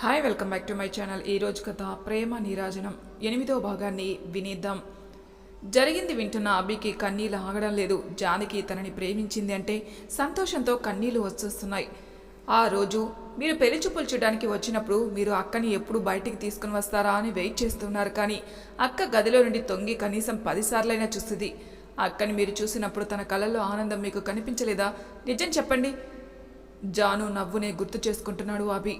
Hi welcome back to my channel ఈ రోజు కథ ప్రేమ నీరాజనం. ఎనిమిదో భాగాన్ని వినిద్దాం. జరిగింది వింటున్న అభికి కన్నీళ్ళు ఆగడం లేదు. జానకి తనని ప్రేమించింది అంటే సంతోషంతో కన్నీళ్ళు వచ్చేస్తున్నాయి. ఆ రోజు మీరు పెళ్ళి చూపులు చూడడానికి వచ్చినప్పుడు మీరు అక్కని ఎప్పుడు బయటికి తీసుకుని వస్తారా అని వెయిట్ చేస్తున్నారు కానీ అక్క గదిలో నుండి తొంగి కనీసం పదిసార్లైనా చూస్తుంది. అక్కని మీరు చూసినప్పుడు తన కళ్ళల్లో ఆనందం మీకు కనిపించలేదా? నిజం చెప్పండి. జాను నవ్వునే గుర్తు చేసుకుంటున్నాడు అభి.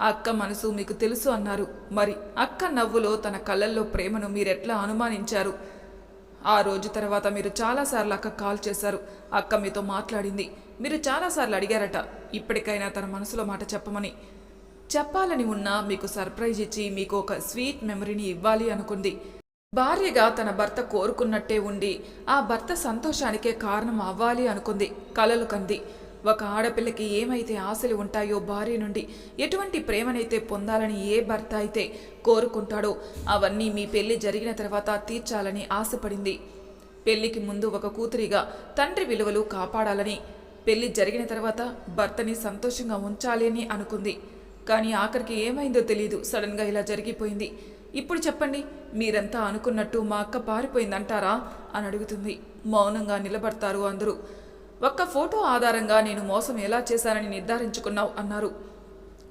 అక్క మనసు మీకు తెలుసు అన్నారు. మరి అక్క నవ్వులో తన కళ్ళల్లో ప్రేమను మీరెట్లా అనుమానించారు? ఆ రోజు తర్వాత మీరు చాలాసార్లు అక్క కాల్ చేశారు. అక్క మీతో మాట్లాడింది. మీరు చాలాసార్లు అడిగారట. ఇప్పటికైనా తన మనసులో మాట చెప్పమని. చెప్పాలని ఉన్నా మీకు సర్ప్రైజ్ ఇచ్చి మీకు ఒక స్వీట్ మెమరీని ఇవ్వాలి అనుకుంది. భార్యగా తన భర్త కోరుకున్నట్టే ఉండి ఆ భర్త సంతోషానికే కారణం అవ్వాలి అనుకుంది. కలలు కంది. ఒక ఆడపిల్లకి ఏమైతే ఆశలు ఉంటాయో భార్య నుండి ఎటువంటి ప్రేమనైతే పొందాలని ఏ భర్త అయితే కోరుకుంటాడో అవన్నీ మీ పెళ్ళి జరిగిన తర్వాత తీర్చాలని ఆశపడింది. పెళ్ళికి ముందు ఒక కూతురిగా తండ్రి విలువలు కాపాడాలని పెళ్ళి జరిగిన తర్వాత భర్తని సంతోషంగా ఉంచాలి అని అనుకుంది. కానీ ఆఖరికి ఏమైందో తెలియదు సడన్గా ఇలా జరిగిపోయింది. ఇప్పుడు చెప్పండి మీరంతా అనుకున్నట్టు మా అక్క పారిపోయిందంటారా? అని అడుగుతుంది. మౌనంగా నిలబడతారు అందరూ. ఒక్క ఫోటో ఆధారంగా నేను మోసం ఎలా చేశానని నిర్ధారించుకున్నావు అన్నారు.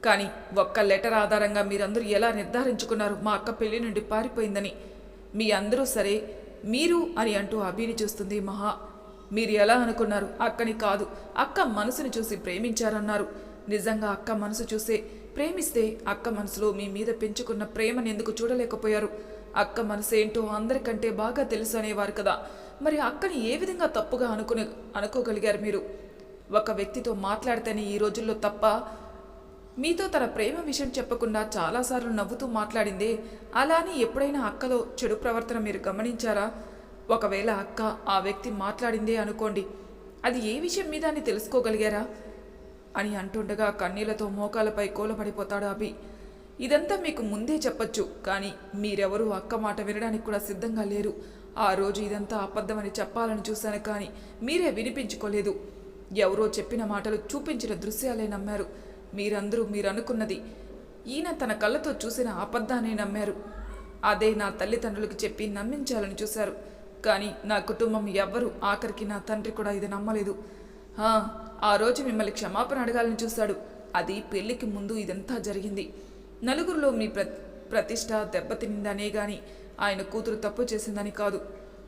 కానీ ఒక్క లెటర్ ఆధారంగా మీరందరూ ఎలా నిర్ధారించుకున్నారు? మా అక్క పెళ్ళి నుండి పారిపోయిందని. మీ అందరూ సరే మీరు అని అంటూ అభిని చూస్తుంది మహా. మీరు ఎలా అనుకున్నారు? అక్కని కాదు అక్క మనసుని చూసి ప్రేమించారన్నారు. నిజంగా అక్క మనసు చూసే ప్రేమిస్తే అక్క మనసులో మీ మీద పెంచుకున్న ప్రేమని ఎందుకు చూడలేకపోయారు? అక్క మనసు ఏంటో అందరికంటే బాగా తెలుసు అనేవారు కదా. మరి అక్కని ఏ విధంగా తప్పుగా అనుకునే అనుకోగలిగారు మీరు? ఒక వ్యక్తితో మాట్లాడితేనే ఈ రోజుల్లో తప్ప మీతో తన ప్రేమ విషయం చెప్పకుండా చాలాసార్లు నవ్వుతూ మాట్లాడిందే అలా అని ఎప్పుడైనా అక్కలో చెడు ప్రవర్తన మీరు గమనించారా? ఒకవేళ అక్క ఆ వ్యక్తి మాట్లాడిందే అనుకోండి అది ఏ విషయం మీద అని తెలుసుకోగలిగారా? అని అంటుండగా కన్నీళ్ళతో మోకాలపై కూలపడిపోతాడు అభి. ఇదంతా మీకు ముందే చెప్పొచ్చు కానీ మీరెవరూ అక్క మాట వినడానికి కూడా సిద్ధంగా లేరు. ఆ రోజు ఇదంతా అబద్ధమని చెప్పాలని చూశాను కానీ మీరే వినిపించుకోలేదు. ఎవరో చెప్పిన మాటలు చూపించిన దృశ్యాలే నమ్మారు. మీరందరూ మీరు అనుకున్నది ఈయన తన కళ్ళతో చూసిన అబద్ధాన్ని నమ్మారు. అదే నా తల్లిదండ్రులకు చెప్పి నమ్మించాలని చూశారు. కానీ నా కుటుంబం ఎవ్వరూ ఆఖరికి నా తండ్రి కూడా ఇది నమ్మలేదు. "ఆ, ఆ రోజు మిమ్మల్ని క్షమాపణ అడగాలని చూశాడు. అది పెళ్ళికి ముందు ఇదంతా జరిగింది. నలుగురిలో మీ ప్ర ప్రతిష్ట దెబ్బతినిందనే గాని ఆయన కూతురు తప్పు చేసిందని కాదు.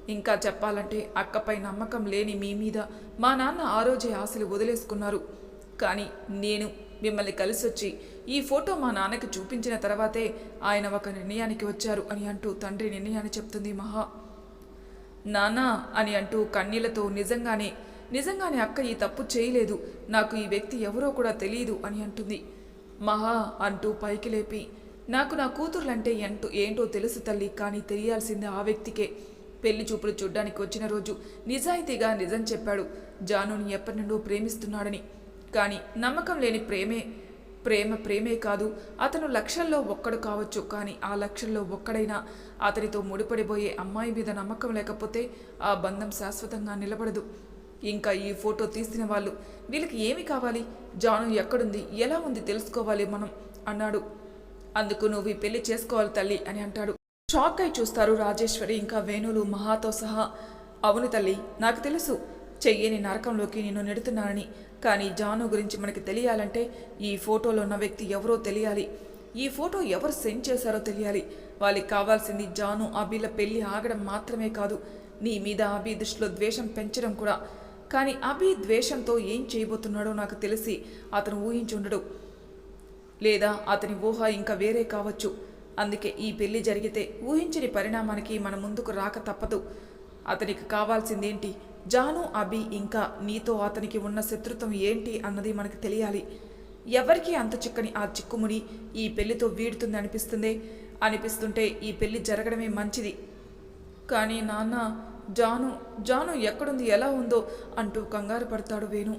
ఇంకా చెప్పాలంటే అక్కపై నమ్మకం లేని మీ మీద మా నాన్న ఆ రోజే ఆశలు వదిలేసుకున్నారు. కానీ నేను మిమ్మల్ని కలిసొచ్చి ఈ ఫోటో మా నాన్నకి చూపించిన తర్వాతే ఆయన ఒక నిర్ణయానికి వచ్చారు అని అంటూ తండ్రి నిర్ణయాన్ని చెప్తుంది మహా. నానా అని అంటూ కన్నీళ్ళతో నిజంగానే నిజంగానే అక్క ఈ తప్పు చేయలేదు నాకు ఈ వ్యక్తి ఎవరో కూడా తెలియదు అని అంటుంది. మహా అంటూ పైకి లేపి నాకు నా కూతుర్లంటే ఎంటో ఏంటో తెలుసు తల్లి కానీ తెలియాల్సింది ఆ వ్యక్తికే. పెళ్ళి చూపులు చూడ్డానికి వచ్చిన రోజు నిజాయితీగా నిజం చెప్పాడు. జానుని ఎప్పటి నుండో ప్రేమిస్తున్నాడని. కానీ నమ్మకం లేని ప్రేమే ప్రేమ ప్రేమే కాదు. అతను లక్షల్లో ఒక్కడు కావచ్చు కానీ ఆ లక్షల్లో ఒక్కడైనా అతనితో ముడిపడిపోయే అమ్మాయి మీద నమ్మకం లేకపోతే ఆ బంధం శాశ్వతంగా నిలబడదు. ఇంకా ఈ ఫోటో తీసిన వాళ్ళు వీళ్ళకి ఏమి కావాలి? జాను ఎక్కడుంది? ఎలా ఉంది? తెలుసుకోవాలి మనం అన్నాడు. అందుకు నువ్వు ఈ పెళ్ళి చేసుకోవాలి తల్లి అని అంటాడు. షాక్ అయి చూస్తారు రాజేశ్వరి ఇంకా వేణులు మహాతో సహా. అవును తల్లి నాకు తెలుసు. చెయ్యని నరకంలోకి నిన్ను నెడుతున్నానని. కానీ జాను గురించి మనకి తెలియాలంటే ఈ ఫోటోలో ఉన్న వ్యక్తి ఎవరో తెలియాలి. ఈ ఫోటో ఎవరు సెండ్ చేశారో తెలియాలి. వాళ్ళకి కావాల్సింది జాను అభిల పెళ్ళి ఆగడం మాత్రమే కాదు. నీ మీద అభి దృష్టిలో ద్వేషం పెంచడం కూడా. కానీ అభి ద్వేషంతో ఏం చేయబోతున్నాడో నాకు తెలిసి అతను ఊహించుండడు లేదా అతని ఊహ ఇంకా వేరే కావచ్చు. అందుకే ఈ పెళ్ళి జరిగితే ఊహించని పరిణామానికి మన ముందుకు రాక తప్పదు. అతనికి కావాల్సిందేంటి? జాను అభి ఇంకా నీతో అతనికి ఉన్న శత్రుత్వం ఏంటి అన్నది మనకు తెలియాలి. ఎవరికీ అంత చిక్కని ఆ చిక్కుముడి ఈ పెళ్ళితో వీడుతుంది అనిపిస్తుందే? అనిపిస్తుంటే ఈ పెళ్ళి జరగడమే మంచిది. కానీ నాన్న జాను జాను ఎక్కడుంది ఎలా ఉందో అంటూ కంగారు పడతాడు వేణు.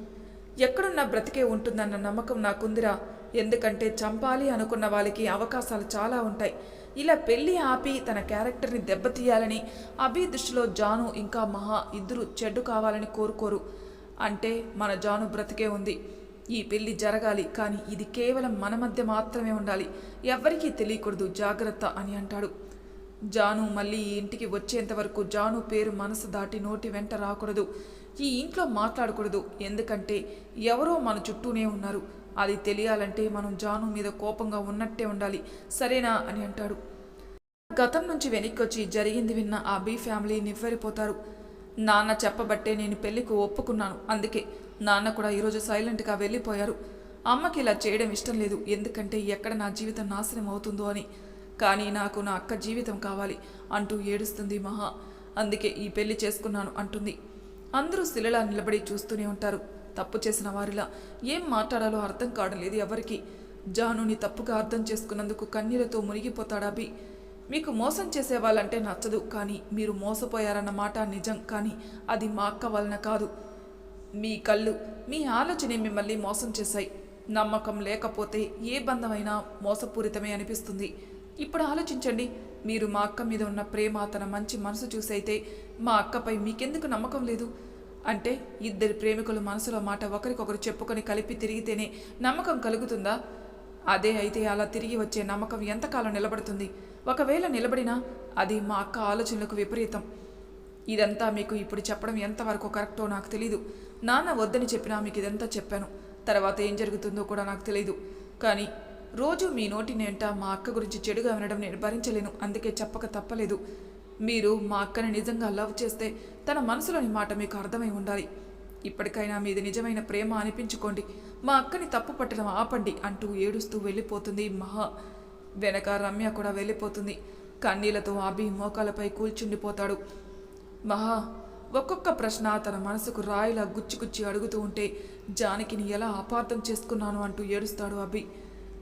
ఎక్కడున్నా బ్రతికే ఉంటుందన్న నమ్మకం నాకుందిరా. ఎందుకంటే చంపాలి అనుకున్న వాళ్ళకి అవకాశాలు చాలా ఉంటాయి. ఇలా పెళ్ళి ఆపి తన క్యారెక్టర్ని దెబ్బతీయాలని అభి దృష్టిలో జాను ఇంకా మహా ఇద్దరు చెడ్డు కావాలని కోరుకోరు. అంటే మన జాను బ్రతికే ఉంది. ఈ పెళ్ళి జరగాలి కానీ ఇది కేవలం మన మధ్య మాత్రమే ఉండాలి. ఎవ్వరికీ తెలియకూడదు జాగ్రత్త అని అంటాడు. జాను మళ్ళీ ఈ ఇంటికి వచ్చేంత వరకు జాను పేరు మనసు దాటి నోటి వెంట రాకూడదు. ఈ ఇంట్లో మాట్లాడకూడదు. ఎందుకంటే ఎవరో మన చుట్టూనే ఉన్నారు. అది తెలియాలంటే మనం జాను మీద కోపంగా ఉన్నట్టే ఉండాలి. సరేనా? అని అంటాడు. గతం నుంచి వెనక్కొచ్చి జరిగింది విన్న ఆ బీ ఫ్యామిలీ నివ్వెరిపోతారు. నాన్న చెప్పబట్టే నేను పెళ్ళికి ఒప్పుకున్నాను. అందుకే నాన్న కూడా ఈరోజు సైలెంట్గా వెళ్ళిపోయారు. అమ్మకి ఇలా చేయడం ఇష్టం లేదు. ఎందుకంటే ఎక్కడ నా జీవితం నాశనం అవుతుందో అని. కానీ నాకు నా అక్క జీవితం కావాలి అంటూ ఏడుస్తుంది మహా. అందుకే ఈ పెళ్ళి చేసుకున్నాను అంటుంది. అందరూ శిలలా నిలబడి చూస్తూనే ఉంటారు. తప్పు చేసిన వారిలా ఏం మాట్లాడాలో అర్థం కావడం లేదు ఎవరికి. జానుని తప్పుగా అర్థం చేసుకున్నందుకు కన్నీళ్ళతో మునిగిపోతాడా అభి మీకు మోసం చేసే వాళ్ళంటే నచ్చదు కానీ మీరు మోసపోయారన్న మాట నిజం కానీ అది మా అక్క వలన కాదు. మీ కళ్ళు మీ ఆలోచనే మిమ్మల్ని మోసం చేశాయి. నమ్మకం లేకపోతే ఏ బంధమైనా మోసపూరితమే అనిపిస్తుంది. ఇప్పుడు ఆలోచించండి మీరు మా అక్క మీద ఉన్న ప్రేమ తన మంచి మనసు చూసైతే మా అక్కపై మీకెందుకు నమ్మకం లేదు? అంటే ఇద్దరి ప్రేమికులు మనసులో మాట ఒకరికొకరు చెప్పుకొని కలిపి తిరిగితేనే నమ్మకం కలుగుతుందా? అదే అయితే అలా తిరిగి వచ్చే నమ్మకం ఎంతకాలం నిలబడుతుంది? ఒకవేళ నిలబడినా అది మా అక్క ఆలోచనలకు విపరీతం. ఇదంతా మీకు ఇప్పుడు చెప్పడం ఎంతవరకు కరెక్టో నాకు తెలీదు. నాన్న వద్దని చెప్పినా మీకు ఇదంతా చెప్పాను. తర్వాత ఏం జరుగుతుందో కూడా నాకు తెలీదు. కానీ రోజు మీ నోటి నేంట మా అక్క గురించి చెడుగా వినడం నేను భరించలేను. అందుకే చెప్పక తప్పలేదు. మీరు మా అక్కని నిజంగా లవ్ చేస్తే తన మనసులోని మాట మీకు అర్థమై ఉండాలి. ఇప్పటికైనా మీది నిజమైన ప్రేమ అనిపించుకోండి. మా అక్కని తప్పు పట్టడం ఆపండి అంటూ ఏడుస్తూ వెళ్ళిపోతుంది మహా. వెనక రమ్య కూడా వెళ్ళిపోతుంది. కన్నీళ్ళతో అభి మోకాలపై కూల్చుండిపోతాడు. మహా ఒక్కొక్క ప్రశ్న తన మనసుకు రాయిలా గుచ్చి గుచ్చి అడుగుతూ ఉంటే జానకిని ఎలా అపార్థం చేసుకున్నాను అంటూ ఏడుస్తాడు అభి.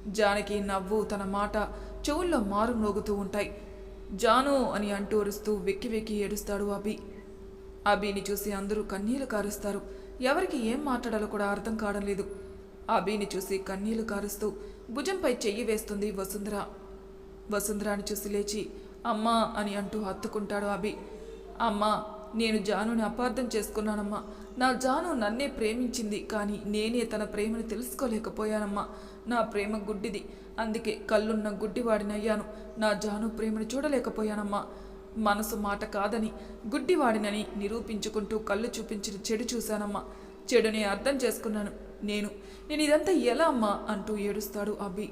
జానకి నవ్వు తన మాట చెవుల్లో మారు నోగుతూ ఉంటాయి. జాను అని అంటూ అరుస్తూ వెక్కి వెక్కి ఏడుస్తాడు అభి. అభిని చూసి అందరూ కన్నీళ్ళు కారుస్తారు. ఎవరికి ఏం మాట్లాడాలో కూడా అర్థం కావడం లేదు. అభిని చూసి కన్నీళ్ళు కారుస్తూ భుజంపై చెయ్యి వేస్తుంది వసుంధర. వసుంధరాని చూసి లేచి అమ్మా అని అంటూ హత్తుకుంటాడు అభి. అమ్మా నేను జానుని అపార్థం చేసుకున్నానమ్మా. నా జాను నన్నే ప్రేమించింది కానీ నేనే తన ప్రేమను తెలుసుకోలేకపోయానమ్మా. నా ప్రేమ గుడ్డిది అందుకే కళ్ళున్న గుడ్డివాడినయ్యాను. నా జాను ప్రేమను చూడలేకపోయానమ్మా. మనసు మాట కాదని గుడ్డివాడినని నిరూపించుకుంటూ కళ్ళు చూపించిన చెడు చూశానమ్మా. చెడుని అర్థం చేసుకున్నాను నేను. నేను ఇదంతా ఎలా అమ్మా? అంటూ ఏడుస్తాడు అభి.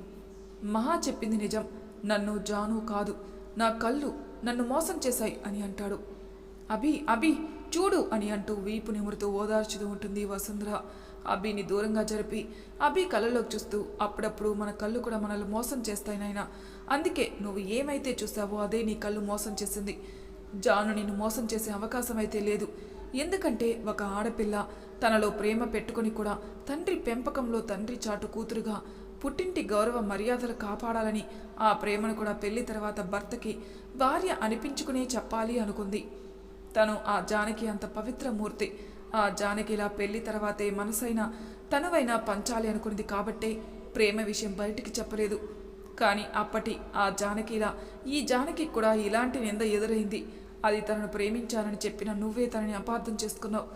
మహా చెప్పింది నిజం నన్ను జాను కాదు నా కళ్ళు నన్ను మోసం చేశాయి అని అంటాడు. అభి అభి చూడు అని అంటూ వీపు నిమురుతూ ఓదార్చుతూ ఉంటుంది వసుంధర. అభిని దూరంగా జరిపి అభి కళ్ళలోకి చూస్తూ అప్పుడప్పుడు మన కళ్ళు కూడా మనల్ని మోసం చేస్తాయి నాయన. అందుకే నువ్వు ఏమైతే చూసావో అదే నీ కళ్ళు మోసం చేసింది. జాను నిన్ను మోసం చేసే అవకాశం అయితే లేదు. ఎందుకంటే ఒక ఆడపిల్ల తనలో ప్రేమ పెట్టుకొని కూడా తండ్రి పెంపకంలో తండ్రి చాటు కూతురుగా పుట్టింటి గౌరవ మర్యాదలు కాపాడాలని ఆ ప్రేమను కూడా పెళ్ళి తర్వాత భర్తకి భార్య అనిపించుకునే చెప్పాలి అనుకుంది. తను ఆ జానకి అంత పవిత్ర మూర్తి ఆ జానకి ఇలా పెళ్ళి తర్వాతే మనసైనా తనవైనా పంచాలి అనుకున్నది కాబట్టే ప్రేమ విషయం బయటికి చెప్పలేదు. కానీ అప్పటి ఆ జానకిలా ఈ జానకి కూడా ఇలాంటి నింద ఎదురైంది. అది తనను ప్రేమించానని చెప్పిన నువ్వే తనని అపార్థం చేసుకున్నావు.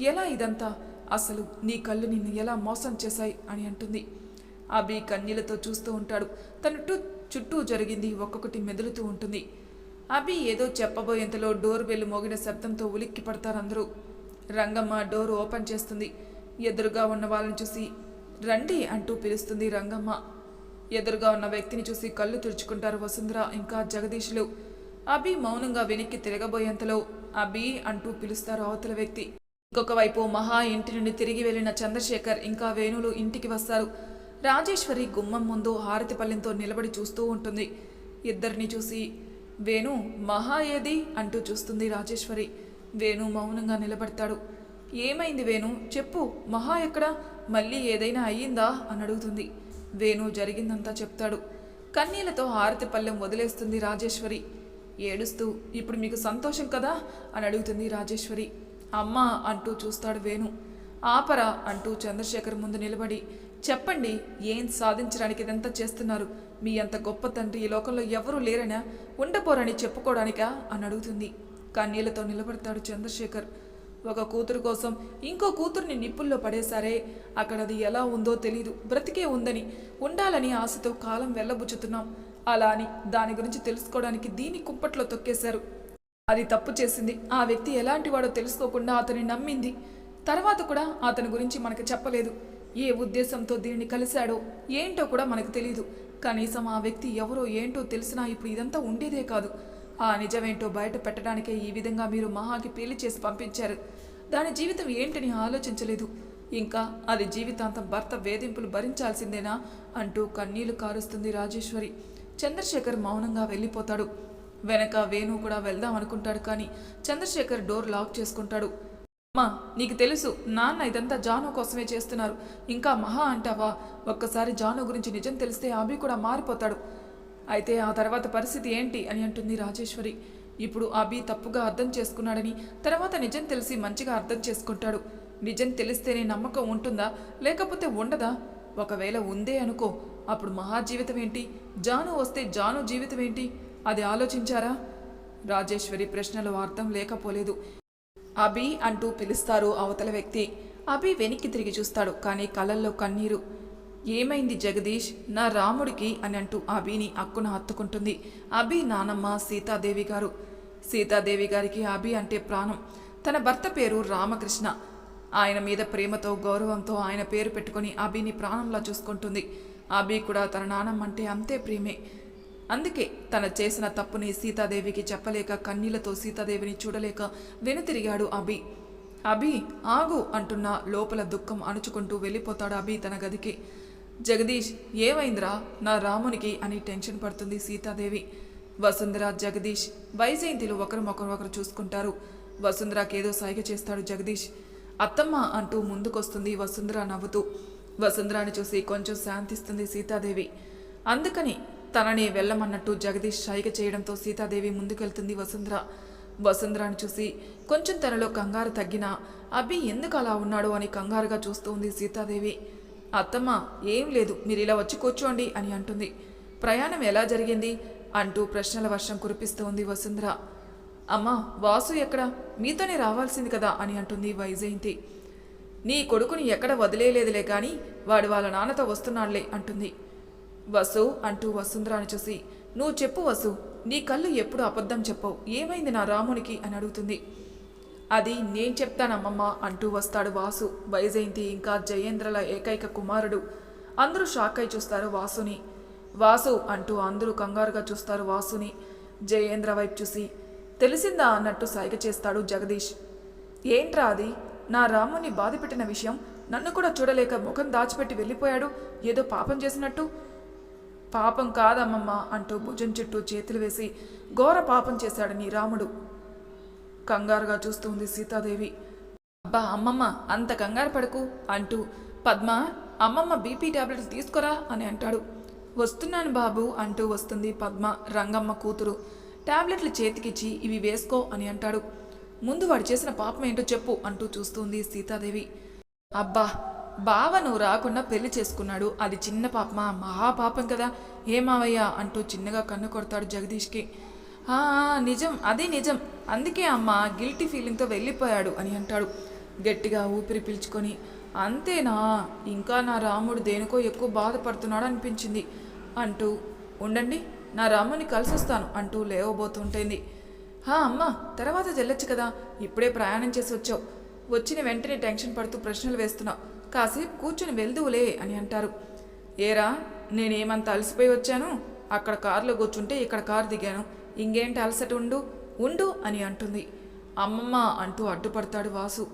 ఎలా ఇదంతా? అసలు నీ కళ్ళు నిన్ను ఎలా మోసం చేశాయి? అని అంటుంది. అభి కన్నీళ్ళతో చూస్తూ ఉంటాడు. తన టు చుట్టూ జరిగింది ఒక్కొక్కటి మెదులుతూ ఉంటుంది. అభి ఏదో చెప్పబోయేంతలో డోర్ బెల్ మోగిన శబ్దంతో ఉలిక్కి పడతారు అందరూ. రంగమ్మ డోర్ ఓపెన్ చేస్తుంది. ఎదురుగా ఉన్న వాళ్ళని చూసి రండి అంటూ పిలుస్తుంది రంగమ్మ. ఎదురుగా ఉన్న వ్యక్తిని చూసి కళ్ళు తుడుచుకుంటారు వసుంధర ఇంకా జగదీష్లు అభి మౌనంగా వెనక్కి తిరగబోయేంతలో అభి అంటూ పిలుస్తారు అవతల వ్యక్తి. ఇంకొక వైపు మహా ఇంటి నుండి తిరిగి వెళ్ళిన చంద్రశేఖర్ ఇంకా వేణులు ఇంటికి వస్తారు. రాజేశ్వరి గుమ్మం ముందు హారతి పల్లెంతో నిలబడి చూస్తూ ఉంటుంది. ఇద్దరిని చూసి వేణు మహా ఏది అంటూ చూస్తుంది రాజేశ్వరి. వేణు మౌనంగా నిలబడతాడు. ఏమైంది వేణు? చెప్పు. మహా ఎక్కడా? మళ్ళీ ఏదైనా అయ్యిందా? అని అడుగుతుంది. వేణు జరిగిందంతా చెప్తాడు. కన్నీళ్ళతో హారతి పళ్ళెం వదిలేస్తుంది రాజేశ్వరి. ఏడుస్తూ ఇప్పుడు మీకు సంతోషం కదా? అని అడుగుతుంది రాజేశ్వరి. అమ్మ అంటూ చూస్తాడు వేణు. ఆపరా అంటూ చంద్రశేఖర్ ముందు నిలబడి చెప్పండి ఏం సాధించడానికి ఇదంతా చేస్తున్నారు? మీ అంత గొప్ప తండ్రి ఈ లోకంలో ఎవరూ లేరనా? ఉండపోరని చెప్పుకోవడానికా? అని అడుగుతుంది. కన్నీళ్ళతో నిలబడతాడు చంద్రశేఖర్. ఒక కూతురు కోసం ఇంకో కూతుర్ని నిప్పుల్లో పడేశారే. అక్కడ అది ఎలా ఉందో తెలీదు. బ్రతికే ఉందని ఉండాలని ఆశతో కాలం వెళ్ళబుచ్చుతున్నాం. అలా అని దాని గురించి తెలుసుకోవడానికి దీని కుంపట్లో తొక్కేశారు. అది తప్పు చేసింది. ఆ వ్యక్తి ఎలాంటి వాడో తెలుసుకోకుండా అతని నమ్మింది. తర్వాత కూడా అతని గురించి మనకు చెప్పలేదు. ఏ ఉద్దేశంతో దీనిని కలిశాడో ఏంటో కూడా మనకు తెలియదు కనీసం ఆ వ్యక్తి ఎవరో ఏంటో తెలిసినా ఇప్పుడు ఇదంతా ఉండేదే కాదు. ఆ నిజమేంటో బయట పెట్టడానికే ఈ విధంగా మీరు మహాకి పెళ్ళి చేసి పంపించారు. దాని జీవితం ఏంటని ఆలోచించలేదు. ఇంకా అది జీవితాంతం భర్త వేధింపులు భరించాల్సిందేనా అంటూ కన్నీళ్ళు కారుస్తుంది రాజేశ్వరి. చంద్రశేఖర్ మౌనంగా వెళ్ళిపోతాడు. వెనక వేణు కూడా వెళ్దాం అనుకుంటాడు కానీ చంద్రశేఖర్ డోర్ లాక్ చేసుకుంటాడు. అమ్మా నీకు తెలుసు నాన్న ఇదంతా జాను కోసమే చేస్తున్నారు. ఇంకా మహా అంటావా? ఒక్కసారి జాను గురించి నిజం తెలిస్తే అభి కూడా మారిపోతాడు. అయితే ఆ తర్వాత పరిస్థితి ఏంటి అని అంటుంది రాజేశ్వరి. ఇప్పుడు అభి తప్పుగా అర్థం చేసుకున్నాడని తర్వాత నిజం తెలిసి మంచిగా అర్థం చేసుకుంటాడు. నిజం తెలిస్తేనే నమ్మకం ఉంటుందా? లేకపోతే ఉండదా? ఒకవేళ ఉందే అనుకో అప్పుడు మహా జీవితం ఏంటి? జాను వస్తే జాను జీవితం ఏంటి? అది ఆలోచించారా? రాజేశ్వరి ప్రశ్నలు అర్థం లేకపోలేదు. అభి అంటూ పిలుస్తారు అవతల వ్యక్తి. అభి వెనక్కి తిరిగి చూస్తాడు కానీ కళ్ళల్లో కన్నీరు. ఏమైంది జగదీష్? నా రాముడికి అని అంటూ అభిని అక్కున హత్తుకుంటుంది. అభి నానమ్మ సీతాదేవి గారు. సీతాదేవి గారికి అభి అంటే ప్రాణం. తన భర్త పేరు రామకృష్ణ. ఆయన మీద ప్రేమతో గౌరవంతో ఆయన పేరు పెట్టుకుని అభిని ప్రాణంలా చూసుకుంటుంది. అభి కూడా తన నానమ్మ అంటే అంతే ప్రేమే. అందుకే తన చేసిన తప్పుని సీతాదేవికి చెప్పలేక కన్నీళ్ళతో సీతాదేవిని చూడలేక వెనుతిరిగాడు అభి. అభి ఆగు అంటున్న లోపల దుఃఖం అణుచుకుంటూ వెళ్ళిపోతాడు అభి తన గదికి. జగదీష్ ఏమైందిరా? నా రామునికి అని టెన్షన్ పడుతుంది సీతాదేవి. వసుంధర జగదీష్ వైజయంతిలో ఒకరు ఒకరు చూసుకుంటారు. వసుంధరకేదో సైగ చేస్తాడు జగదీష్. అత్తమ్మ అంటూ ముందుకొస్తుంది వసుంధర నవ్వుతూ. వసుంధరాని చూసి కొంచెం శాంతిస్తుంది సీతాదేవి. అందుకని తనని వెళ్ళమన్నట్టు జగదీష్ సైగ చేయడంతో సీతాదేవి ముందుకెళ్తుంది వసుంధర. వసుంధరాని చూసి కొంచెం తనలో కంగారు తగ్గినా అబ్బి ఎందుకు అలా ఉన్నాడో అని కంగారుగా చూస్తూ ఉంది సీతాదేవి. అత్తమ్మ ఏం లేదు మీరు ఇలా వచ్చి కూర్చోండి అని అంటుంది. ప్రయాణం ఎలా జరిగింది? అంటూ ప్రశ్నల వర్షం కురిపిస్తోంది వసుంధ్ర. వసుంధర అమ్మా వాసు ఎక్కడ? మీతోనే రావాల్సింది కదా అని అంటుంది వైజయంతి. నీ కొడుకుని ఎక్కడ వదిలేయలేదులే కానీ వాడు వాళ్ళ నాన్నతో వస్తున్నాడులే అంటుంది. వసు అంటూ వసుంధరాని చూసి నువ్వు చెప్పు వసు నీ కళ్ళు ఎప్పుడు అబద్ధం చెప్పవు. ఏమైంది నా రామునికి? అని అడుగుతుంది. అది నేను చెప్తానమ్మమ్మ అంటూ వస్తాడు వాసు. వైజయంతి ఇంకా జయేంద్రల ఏకైక కుమారుడు. అందరూ షాక్ అయి చూస్తారు వాసుని. వాసు అంటూ అందరూ కంగారుగా చూస్తారు వాసుని. జయేంద్ర వైపు చూసి తెలిసిందా? అన్నట్టు సైగ చేస్తాడు జగదీష్. ఏంట్రా అది? నా రాముని బాధపెట్టిన విషయం నన్ను కూడా చూడలేక ముఖం దాచిపెట్టి వెళ్ళిపోయాడు? ఏదో పాపం చేసినట్టు? పాపం కాదమ్మమ్మ అంటూ భుజం చుట్టూ చేతులు వేసి ఘోర పాపం చేశాడు నీ రాముడు. కంగారుగా చూస్తుంది సీతాదేవి. అబ్బా అమ్మమ్మ అంత కంగారు పడకు అంటూ పద్మ అమ్మమ్మ బీపీ టాబ్లెట్స్ తీసుకురా అని అంటాడు. వస్తున్నాను బాబు అంటూ వస్తుంది పద్మ రంగమ్మ కూతురు. టాబ్లెట్లు చేతికిచ్చి ఇవి వేసుకో అని అంటాడు. ముందు వాడు చేసిన పాపం ఏంటో చెప్పు అంటూ చూస్తుంది సీతాదేవి. అబ్బా బావ నువ్వు రాకుండా పెళ్ళి చేసుకున్నాడు. అది చిన్న పాపమా? మహాపాపం కదా. ఏమావయ్యా అంటూ చిన్నగా కన్ను కొడతాడు జగదీష్కి. నిజం అది నిజం. అందుకే అమ్మ గిల్టీ ఫీలింగ్తో వెళ్ళిపోయాడు అని అంటాడు. గట్టిగా ఊపిరి పీల్చుకొని అంతేనా? ఇంకా నా రాముడు దేనికో ఎక్కువ బాధపడుతున్నాడు అనిపించింది. అంటూ ఉండండి నా రాముని కలిసొస్తాను. అంటూ లేవబోతుంటుంది. హా అమ్మ తర్వాత చెల్లొచ్చు కదా. ఇప్పుడే ప్రయాణం చేసి వచ్చావు. వచ్చిన వెంటనే టెన్షన్ పడుతూ ప్రశ్నలు వేస్తున్నావు కాసేపు కూర్చుని వెళ్దువులే అని అంటారు. ఏరా నేనేమంత అలసిపోయి వచ్చాను? అక్కడ కారులో కూర్చుంటే ఇక్కడ కారు దిగాను. ఇంకేంటి అలసట ఉండు? ఉండు అని అంటుంది. అమ్మమ్మ అంటూ అడ్డుపడతాడు వాసు.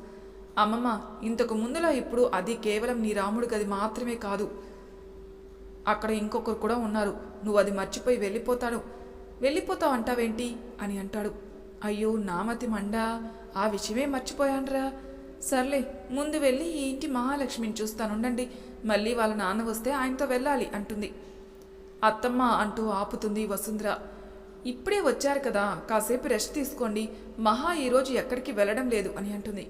అమ్మమ్మ ఇంతకు ముందులా ఇప్పుడు అది కేవలం నీ రాముడి గది మాత్రమే కాదు. అక్కడ ఇంకొకరు కూడా ఉన్నారు. నువ్వు అది మర్చిపోయి వెళ్ళిపోతాడు వెళ్ళిపోతావు అంటావేంటి? అని అంటాడు. అయ్యో నామతి మండా ఆ విషయమే మర్చిపోయానురా. సర్లే ముందు వెళ్ళి ఈ ఇంటి మహాలక్ష్మిని చూస్తానుండండి మళ్ళీ వాళ్ళ నాన్న వస్తే ఆయనతో వెళ్ళాలి అంటుంది. అత్తమ్మ అంటూ ఆపుతుంది వసుంధర. ఇప్పుడే వచ్చారు కదా కాసేపు రెస్ట్ తీసుకోండి. మహా ఈరోజు ఎక్కడికి వెళ్ళడం లేదు అని అంటుంది.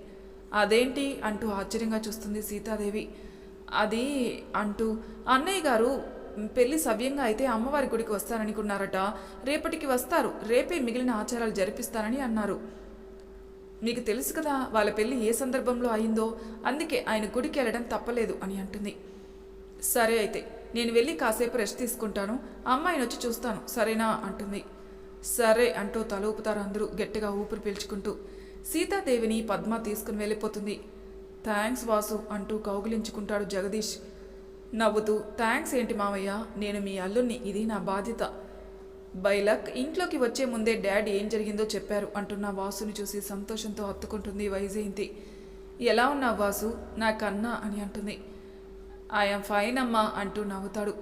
అదేంటి అంటూ ఆశ్చర్యంగా చూస్తుంది సీతాదేవి. అది అంటూ అన్నయ్య గారు పెళ్ళి సవ్యంగా అయితే అమ్మవారి గుడికి వస్తారనుకున్నారట. రేపటికి వస్తారు రేపే మిగిలిన ఆచారాలు జరిపిస్తానని అన్నారు. మీకు తెలుసు కదా వాళ్ళ పెళ్ళి ఏ సందర్భంలో అయిందో అందుకే ఆయన గుడికి వెళ్ళడం తప్పలేదు అని అంటుంది. సరే అయితే నేను వెళ్ళి కాసేపు రెస్ట్ తీసుకుంటాను అమ్మాయిని వచ్చి చూస్తాను సరేనా? అంటుంది. సరే అంటూ తల ఊపుతారు అందరూ గట్టిగా ఊపిరి పీల్చుకుంటూ. సీతాదేవిని పద్మ తీసుకుని వెళ్ళిపోతుంది. థ్యాంక్స్ వాసు అంటూ కౌగిలించుకుంటాడు జగదీష్. నవ్వుతూ థ్యాంక్స్ ఏంటి మావయ్య నేను మీ అల్లుణ్ణి ఇది నా బాధ్యత. బై లక్ ఇంట్లోకి వచ్చే ముందే డాడీ ఏం జరిగిందో చెప్పారు అంటున్న వాసుని చూసి సంతోషంతో హత్తుకుంటుంది వైజయంతి. ఎలా ఉన్నావు వాసు? నా కన్నా అని అంటుంది. ఐఎమ్ ఫైన్ అమ్మా అంటూ నవ్వుతాడు.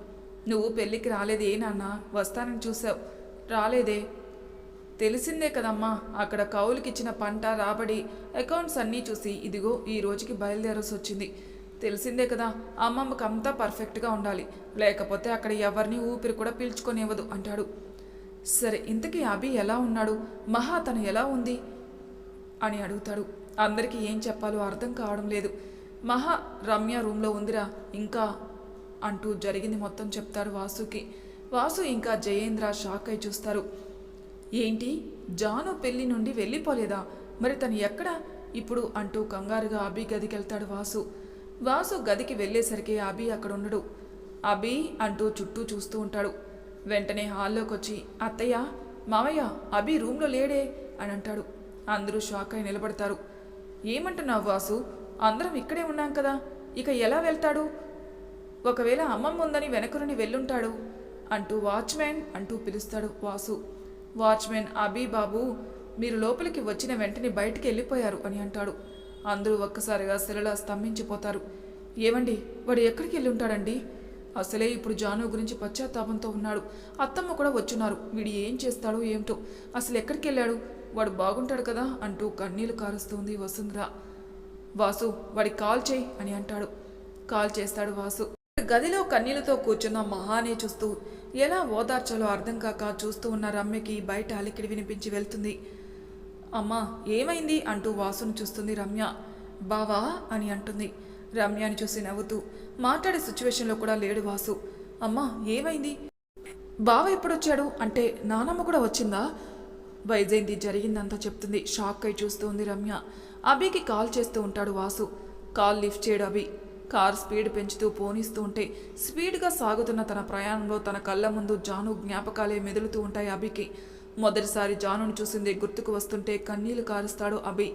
నువ్వు పెళ్ళికి రాలేదే నాన్న? వస్తానని చూసావు. రాలేదే. తెలిసిందే కదమ్మా అక్కడ కౌలుకిచ్చిన పంట రాబడి అకౌంట్స్ అన్నీ చూసి ఇదిగో ఈ రోజుకి బయలుదేరాల్సి వచ్చింది. తెలిసిందే కదా అమ్మమ్మకి అంతా పర్ఫెక్ట్గా ఉండాలి. లేకపోతే అక్కడ ఎవరిని ఊపిరి కూడా పీల్చుకొనివ్వదు అంటాడు. సరే ఇంతకీ అభి ఎలా ఉన్నాడు? మహా తను ఎలా ఉంది? అని అడుగుతాడు. అందరికీ ఏం చెప్పాలో అర్థం కావడం లేదు. మహా రమ్య రూమ్లో ఉందిరా ఇంకా అంటూ జరిగింది మొత్తం చెప్తాడు వాసుకి. వాసు ఇంకా జయేంద్ర షాక్ అయి చూస్తారు. ఏంటి? జాను పెళ్ళి నుండి వెళ్ళిపోలేదా? మరి తను ఎక్కడ? ఇప్పుడు అంటూ కంగారుగా అభి గదికి వెళ్తాడు వాసు. వాసు గదికి వెళ్ళేసరికి అభి అక్కడ ఉండడు అభి అంటూ చుట్టూ చూస్తూ ఉంటాడు. వెంటనే హాల్లోకి వచ్చి అత్తయ్య మావయ్య అభి రూమ్లో లేడే అని అంటాడు. అందరూ షాక్ అయి నిలబడతారు. ఏమంటున్నావు వాసు? అందరం ఇక్కడే ఉన్నాం కదా. ఇక ఎలా వెళ్తాడు? ఒకవేళ అమ్మమ్మ ఉందని వెనక నుండి వెళ్ళుంటాడు అంటూ వాచ్మ్యాన్ అంటూ పిలుస్తాడు వాసు. వాచ్మెన్ అభి బాబు మీరు లోపలికి వచ్చిన వెంటనే బయటికి వెళ్ళిపోయారు అని అంటాడు. అందరూ ఒక్కసారిగా శిలలా స్తంభించిపోతారు. ఏమండి వాడు ఎక్కడికి వెళ్ళి ఉంటాడండి అసలే ఇప్పుడు జాను గురించి పశ్చాత్తాపంతో ఉన్నాడు. అత్తమ్మ కూడా వచ్చున్నారు. వీడు ఏం చేస్తాడో ఏమిటో. అసలు ఎక్కడికి వెళ్ళాడు? వాడు బాగుంటాడు కదా అంటూ కన్నీళ్ళు కారుస్తుంది వసుంధర. వాసు వాడి కాల్ చేయి అని అంటాడు. కాల్ చేస్తాడు వాసు. గదిలో కన్నీళ్ళతో కూర్చున్న మహానే చూస్తూ ఎలా ఓదార్చాలో అర్థం కాక చూస్తూ ఉన్న రమ్యకి బయట అలికిడి వినిపించి వెళ్తుంది. అమ్మా ఏమైంది? అంటూ వాసును చూస్తుంది రమ్య. బావా అని అంటుంది. రమ్యని చూసి నవ్వుతూ మాట్లాడే సిచ్యువేషన్లో కూడా లేడు వాసు. అమ్మా ఏమైంది? బావ ఎప్పుడొచ్చాడు? అంటే నానమ్మ కూడా వచ్చిందా? వైజయంతి జరిగిందంతా చెప్తుంది. షాక్ అయి చూస్తూ ఉంది రమ్య. అభికి కాల్ చేస్తూ ఉంటాడు వాసు. కాల్ లిఫ్ట్ చేయడు అభి. కార్ స్పీడ్ పెంచుతూ పోనిస్తూ ఉంటే స్పీడ్గా సాగుతున్న తన ప్రయాణంలో తన కళ్ళ ముందు జాను జ్ఞాపకాలే మెదులుతూ ఉంటాయి అభికి. మొదటిసారి జానుని చూసిందే గుర్తుకు వస్తుంటే కన్నీళ్ళు కారుస్తాడు అభి.